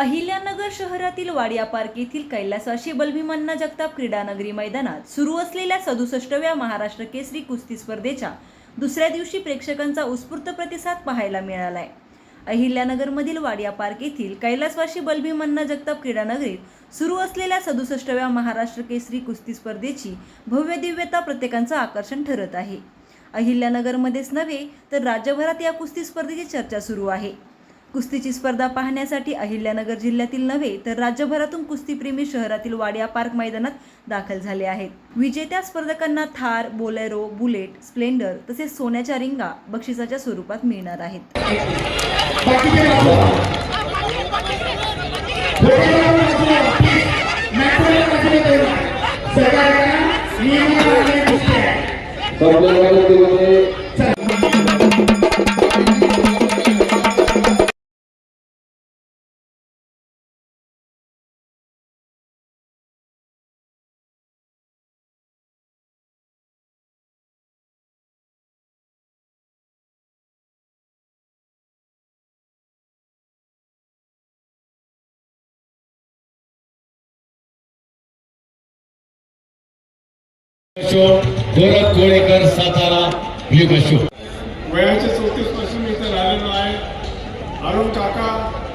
अहिल्यानगर शहरातील वाडिया पार्क येथील कैलासवासी बलभीमन्ना जगताप क्रीडानगरी मैदानात सुरू असलेल्या सदुसष्टव्या महाराष्ट्र केसरी कुस्ती स्पर्धेच्या दुसऱ्या दिवशी प्रेक्षकांचा उत्स्फूर्त प्रतिसाद पाहायला मिळालाय. अहिल्यानगरमधील वाडिया पार्क येथील कैलासवासी बलभीमन्ना जगताप क्रीडानगरीत सुरू असलेल्या सदुसष्टव्या महाराष्ट्र केसरी कुस्ती स्पर्धेची भव्य दिव्यता प्रत्येकांचं आकर्षण ठरत आहे. अहिल्यानगरमध्येच नव्हे तर राज्यभरात या कुस्ती स्पर्धेची चर्चा सुरू आहे. कुस्तीची स्पर्धा पाहण्यासाठी अहिल्यानगर जिल्ह्यातील नव्हे तर राज्यभरातून कुस्तीप्रेमी शहरातील वाडिया पार्क मैदानात दाखल झाले आहेत. विजेत्या स्पर्धकांना थार बोलेरो बुलेट स्प्लेंडर तसेच सोन्याच्या रिंगा बक्षिसाच्या स्वरूपात मिळणार आहेत. गोरख कोळेकर सातारा अशोक. वयाच्या चौतीसपासून मी इथे राहिलेलो आहे. अरुण काका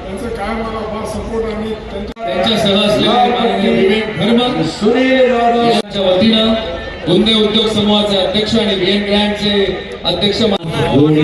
त्यांचं काय मला फार सपोर्ट आणि त्यांच्या विवेक धर्म सुनील यांच्या वतीनं गुंदे उद्योग समूहाचे अध्यक्ष आणि व्हीएन ग्रँडचे अध्यक्ष महारुद्र